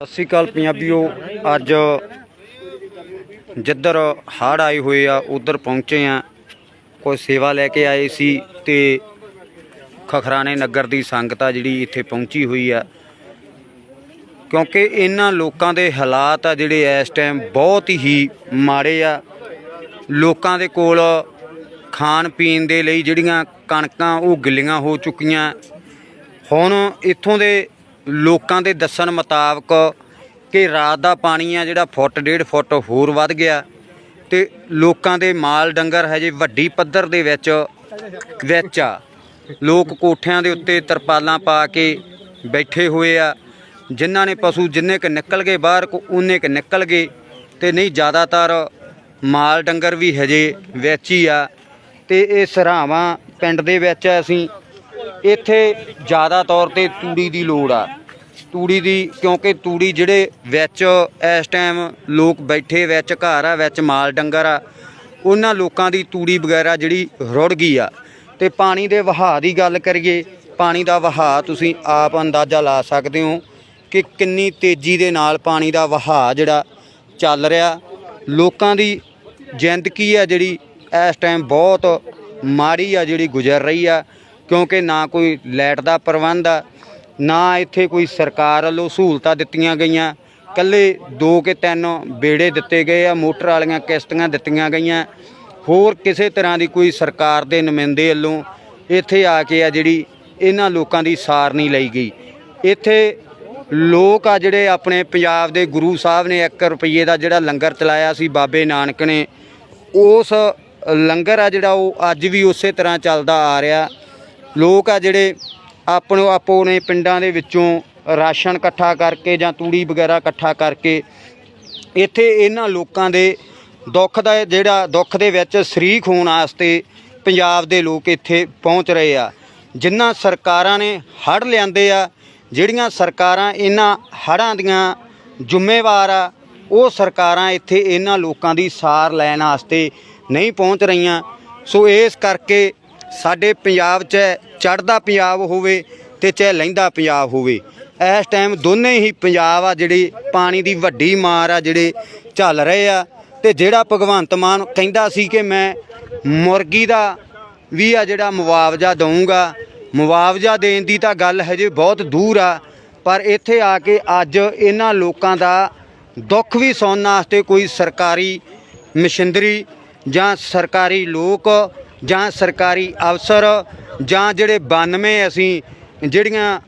ਸਤਿ ਸ਼੍ਰੀ ਅਕਾਲ ਪੰਜਾਬੀਓ। ਅੱਜ ਜਿੱਧਰ ਹੜ੍ਹ ਆਏ ਹੋਏ ਆ, ਉਧਰ ਪਹੁੰਚੇ ਆ। ਕੋਈ ਸੇਵਾ ਲੈ ਕੇ ਆਏ ਸੀ ਤੇ ਖਖਰਾਣੇ ਨਗਰ ਦੀ ਸੰਗਤ ਆ ਜਿਹੜੀ ਇੱਥੇ ਪਹੁੰਚੀ ਹੋਈ ਆ। ਕਿਉਂਕਿ ਇਹਨਾਂ ਲੋਕਾਂ ਦੇ ਹਾਲਾਤ ਆ ਜਿਹੜੇ ਇਸ ਟਾਈਮ ਬਹੁਤ ਹੀ ਮਾੜੇ ਆ। ਲੋਕਾਂ ਦੇ ਕੋਲ ਖਾਣ ਪੀਣ ਦੇ ਲਈ ਜਿਹੜੀਆਂ ਕਣਕਾਂ ਉਹ ਗਿੱਲੀਆਂ ਹੋ ਚੁੱਕੀਆਂ। ਹੁਣ ਇੱਥੋਂ ਦੇ ਲੋਕਾਂ ਦੇ ਦੱਸਣ ਮੁਤਾਬਕ ਕਿ ਰਾਤ ਦਾ ਪਾਣੀ ਆ ਜਿਹੜਾ ਫੁੱਟ, ਡੇਢ ਫੁੱਟ ਹੋਰ ਵੱਧ ਗਿਆ ਤੇ ਲੋਕਾਂ ਦੇ ਮਾਲ ਡੰਗਰ ਹਜੇ ਵੱਡੀ ਪੱਧਰ ਦੇ ਵਿੱਚ ਵਿੱਚ ਆ। ਲੋਕ ਕੋਠਿਆਂ ਦੇ ਉੱਤੇ ਤਰਪਾਲਾਂ ਪਾ ਕੇ ਬੈਠੇ ਹੋਏ ਆ। ਜਿਨ੍ਹਾਂ ਨੇ ਪਸ਼ੂ ਜਿੰਨੇ ਕ ਨਿਕਲ ਗਏ ਬਾਹਰ, ਕੋ ਉਨੇ ਕ ਨਿਕਲ ਗਏ ਤੇ ਨਹੀਂ ਜ਼ਿਆਦਾਤਰ ਮਾਲ ਡੰਗਰ ਵੀ ਹਜੇ ਵਿੱਚ ਹੀ ਆ। ਤੇ ਇਹ ਸਰਾਵਾਂ ਪਿੰਡ ਦੇ ਵਿੱਚ ਅਸੀਂ ਇੱਥੇ ਜ਼ਿਆਦਾ ਤੌਰ ਤੇ ਤੂੜੀ ਦੀ ਲੋੜ ਆ। ਤੂੜੀ ਦੀ, ਕਿਉਂਕਿ ਤੂੜੀ ਜਿਹੜੇ ਵਿੱਚ ਇਸ ਟਾਈਮ ਲੋਕ ਬੈਠੇ, ਵਿੱਚ ਘਰ ਆ, ਵਿੱਚ ਮਾਲ ਡੰਗਰ ਆ, ਉਹਨਾਂ ਲੋਕਾਂ ਦੀ ਤੂੜੀ ਵਗੈਰਾ ਜਿਹੜੀ ਰੁੜ ਗਈ ਆ। ਤੇ ਪਾਣੀ ਦੇ ਵਹਾਅ ਦੀ ਗੱਲ ਕਰੀਏ, ਪਾਣੀ ਦਾ ਵਹਾਅ ਤੁਸੀਂ ਆਪ ਅੰਦਾਜ਼ਾ ਲਾ ਸਕਦੇ ਹੋ ਕਿ ਕਿੰਨੀ ਤੇਜ਼ੀ ਦੇ ਨਾਲ ਪਾਣੀ ਦਾ ਵਹਾਅ ਜਿਹੜਾ ਚੱਲ ਰਿਹਾ। ਲੋਕਾਂ ਦੀ ਜ਼ਿੰਦਗੀ ਆ ਜਿਹੜੀ ਇਸ ਟਾਈਮ ਬਹੁਤ ਮਾੜੀ ਆ ਜਿਹੜੀ ਗੁਜ਼ਰ ਰਹੀ ਆ। ਕਿਉਂਕਿ ਨਾ ਕੋਈ ਲਾਈਟ ਦਾ ਪ੍ਰਬੰਧ ਆ, ਨਾ ਇੱਥੇ ਕੋਈ ਸਰਕਾਰ ਵੱਲੋਂ ਸਹੂਲਤਾਂ ਦਿੱਤੀਆਂ ਗਈਆਂ। ਕੱਲੇ ਦੋ ਕੇ ਤਿੰਨ ਬੇੜੇ ਦਿੱਤੇ ਗਏ ਆ, ਮੋਟਰ ਵਾਲੀਆਂ ਕਿਸ਼ਤੀਆਂ ਦਿੱਤੀਆਂ ਗਈਆਂ। ਹੋਰ ਕਿਸੇ ਤਰ੍ਹਾਂ ਦੀ ਕੋਈ ਸਰਕਾਰ ਦੇ ਨੁਮਾਇੰਦੇ ਵੱਲੋਂ ਇੱਥੇ ਆ ਕੇ ਆ ਜਿਹੜੀ ਇਹਨਾਂ ਲੋਕਾਂ ਦੀ ਸਾਰ ਨਹੀਂ ਲਈ ਗਈ। ਇੱਥੇ ਲੋਕ ਆ ਜਿਹੜੇ ਆਪਣੇ ਪੰਜਾਬ ਦੇ ਗੁਰੂ ਸਾਹਿਬ ਨੇ 1 ਰੁਪਏ ਦਾ ਜਿਹੜਾ ਲੰਗਰ ਚਲਾਇਆ ਸੀ, ਬਾਬੇ ਨਾਨਕ ਨੇ, ਉਸ ਲੰਗਰ ਆ ਜਿਹੜਾ ਉਹ ਅੱਜ ਵੀ ਉਸੇ ਤਰ੍ਹਾਂ ਚੱਲਦਾ ਆ ਰਿਹਾ। ਲੋਕ ਆ ਜਿਹੜੇ ਆਪਣੋ ਆਪੋ ਨੇ ਪਿੰਡਾਂ ਦੇ ਵਿੱਚੋਂ ਰਾਸ਼ਨ ਇਕੱਠਾ ਕਰਕੇ ਜਾਂ ਤੂੜੀ ਵਗੈਰਾ ਇਕੱਠਾ ਕਰਕੇ ਇੱਥੇ ਇਹਨਾਂ ਲੋਕਾਂ ਦੇ ਦੁੱਖ ਦਾ ਜਿਹੜਾ ਦੁੱਖ ਦੇ ਵਿੱਚ ਸ਼ਰੀਕ ਹੋਣ ਵਾਸਤੇ ਪੰਜਾਬ ਦੇ ਲੋਕ ਇੱਥੇ ਪਹੁੰਚ ਰਹੇ ਆ। ਜਿਨ੍ਹਾਂ ਸਰਕਾਰਾਂ ਨੇ ਹੜ੍ਹ ਲਿਆਂਦੇ ਆ, ਜਿਹੜੀਆਂ ਸਰਕਾਰਾਂ ਇਹਨਾਂ ਹੜ੍ਹਾਂ ਦੀਆਂ ਜ਼ਿੰਮੇਵਾਰ ਆ, ਉਹ ਸਰਕਾਰਾਂ ਇੱਥੇ ਇਹਨਾਂ ਲੋਕਾਂ ਦੀ ਸਾਰ ਲੈਣ ਵਾਸਤੇ ਨਹੀਂ ਪਹੁੰਚ ਰਹੀਆਂ। ਸੋ ਇਸ ਕਰਕੇ ਸਾਡੇ ਪੰਜਾਬ 'ਚ ਚੜ੍ਹਦਾ ਪੰਜਾਬ ਹੋਵੇ ਤੇ ਚਾਹੇ ਲਹਿੰਦਾ ਪੰਜਾਬ ਹੋਵੇ। ਇਸ ਟਾਈਮ ਦੋਨੇ ਹੀ ਪੰਜਾਬ ਆ ਜਿਹੜੇ ਪਾਣੀ ਦੀ ਵੱਡੀ ਮਾਰ ਆ ਜਿਹੜੇ ਝੱਲ ਰਹੇ ਆ ਤੇ ਜਿਹੜਾ ਭਗਵੰਤ ਮਾਨ ਕਹਿੰਦਾ ਸੀ ਕਿ ਮੈਂ ਮੁਰਗੀ ਦਾ ਵੀ ਆ ਜਿਹੜਾ ਮੁਆਵਜ਼ਾ ਦਊਂਗਾ, ਮੁਆਵਜ਼ਾ ਦੇਣ ਦੀ ਤਾਂ ਗੱਲ ਹਜੇ ਬਹੁਤ ਦੂਰ ਆ, ਪਰ ਇੱਥੇ ਆ ਕੇ ਅੱਜ ਇਹਨਾਂ ਲੋਕਾਂ ਦਾ ਦੁੱਖ ਵੀ ਸੁਣਨ ਵਾਸਤੇ ਕੋਈ ਸਰਕਾਰੀ ਮਸ਼ੀਨਰੀ ਜਾਂ ਸਰਕਾਰੀ ਲੋਕ ਜਾਂ ਸਰਕਾਰੀ ਅਫਸਰ ਜਾਂ ਜਿਹੜੇ 92 ਅਸੀਂ ਜਿਹੜੀਆਂ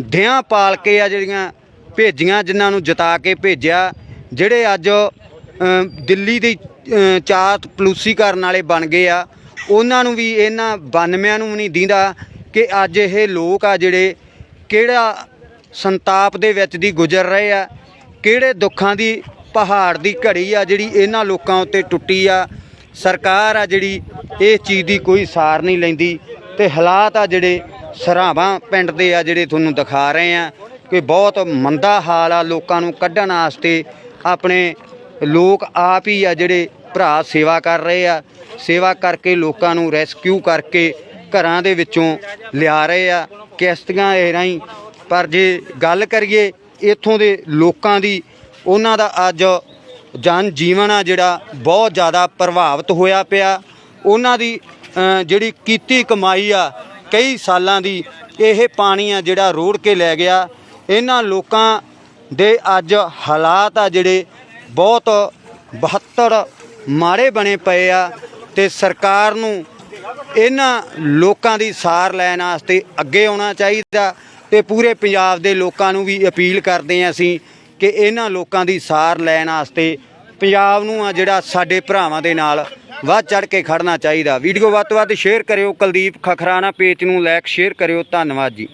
ਦਿਆਂ ਪਾਲ ਕੇ ਆ ਜਿਹੜੀਆਂ ਭੇਜੀਆਂ ਜਿਨ੍ਹਾਂ ਨੂੰ ਜਿਤਾ ਕੇ ਭੇਜਿਆ, ਜਿਹੜੇ ਅੱਜ ਦਿੱਲੀ ਦੀ ਚਾਤ ਪਲੂਸੀ ਕਰਨ ਵਾਲੇ ਬਣ ਗਏ ਆ, ਉਹਨਾਂ ਨੂੰ ਵੀ ਇਹਨਾਂ 92 ਨੂੰ ਵੀ ਨਹੀਂ ਦਿੰਦਾ ਕਿ ਅੱਜ ਇਹ ਲੋਕ ਆ ਜਿਹੜੇ ਕਿਹੜਾ ਸੰਤਾਪ ਦੇ ਵਿੱਚ ਦੀ ਗੁਜ਼ਰ ਰਹੇ ਆ, ਕਿਹੜੇ ਦੁੱਖਾਂ ਦੀ ਪਹਾੜ ਦੀ ਘੜੀ ਆ ਜਿਹੜੀ ਇਹਨਾਂ ਲੋਕਾਂ ਉੱਤੇ ਟੁੱਟੀ ਆ ਸਰਕਾਰ ਆ ਜਿਹੜੀ ਇਹ ਚੀਜ਼ ਦੀ ਕੋਈ ਸਾਰ ਨਹੀਂ ਲੈਂਦੀ ਤੇ ਹਾਲਾਤ ਆ ਜਿਹੜੇ ਸਰਾਵਾਂ ਪਿੰਡ ਦੇ ਆ ਜਿਹੜੇ ਤੁਹਾਨੂੰ ਦਿਖਾ ਰਹੇ ਆ ਕਿ ਬਹੁਤ ਮੰਦਾ ਹਾਲ ਆ ਲੋਕਾਂ ਨੂੰ ਕੱਢਣ ਵਾਸਤੇ ਆਪਣੇ ਲੋਕ ਆਪ ਹੀ ਆ ਜਿਹੜੇ ਭਰਾ ਸੇਵਾ ਕਰ ਰਹੇ ਆ, ਸੇਵਾ ਕਰਕੇ ਲੋਕਾਂ ਨੂੰ ਰੈਸਕਿਊ ਕਰਕੇ ਘਰਾਂ ਦੇ ਵਿੱਚੋਂ ਲਿਆ ਰਹੇ ਆ, ਕਿਸ਼ਤੀਆਂ ਇਹ ਰਾਹੀਂ। ਪਰ ਜੇ ਗੱਲ ਕਰੀਏ ਇੱਥੋਂ ਦੇ ਲੋਕਾਂ ਦੀ, ਉਹਨਾਂ ਦਾ ਅੱਜ ਜਨ ਜੀਵਨ ਆ ਜਿਹੜਾ ਬਹੁਤ ਜ਼ਿਆਦਾ ਪ੍ਰਭਾਵਿਤ ਹੋਇਆ ਪਿਆ। ਉਹਨਾਂ ਦੀ ਜਿਹੜੀ ਕੀਤੀ ਕਮਾਈ ਆ, ਕਈ ਸਾਲਾਂ ਦੀ ਇਹ ਪਾਣੀ ਆ ਜਿਹੜਾ ਰੋੜ ਕੇ ਲੈ ਗਿਆ। ਇਹਨਾਂ ਲੋਕਾਂ ਦੇ ਅੱਜ ਹਾਲਾਤ ਆ ਜਿਹੜੇ ਬਹੁਤ 72 ਮਾੜੇ ਬਣੇ ਪਏ ਆ ਤੇ ਸਰਕਾਰ ਨੂੰ ਇਹਨਾਂ ਲੋਕਾਂ ਦੀ ਸਾਰ ਲੈਣ ਵਾਸਤੇ ਅੱਗੇ ਆਉਣਾ ਚਾਹੀਦਾ ਤੇ ਪੂਰੇ ਪੰਜਾਬ ਦੇ ਲੋਕਾਂ ਨੂੰ ਵੀ ਅਪੀਲ ਕਰਦੇ ਹਾਂ ਅਸੀਂ ਕਿ ਇਹਨਾਂ ਲੋਕਾਂ ਦੀ ਸਾਰ ਲੈਣ ਵਾਸਤੇ ਪੰਜਾਬ ਨੂੰ ਆ ਜਿਹੜਾ ਸਾਡੇ ਭਰਾਵਾਂ ਦੇ ਨਾਲ ਵੱਧ ਚੜ ਕੇ ਖੜਨਾ ਚਾਹੀਦਾ। ਵੀਡੀਓ ਵੱਧ ਤੋਂ ਵੱਧ ਸ਼ੇਅਰ ਕਰਿਓ। ਕੁਲਦੀਪ ਖਖਰਾਣਾ ਪੇਜ ਨੂੰ ਲਾਈਕ ਸ਼ੇਅਰ ਕਰਿਓ। ਧੰਨਵਾਦ ਜੀ।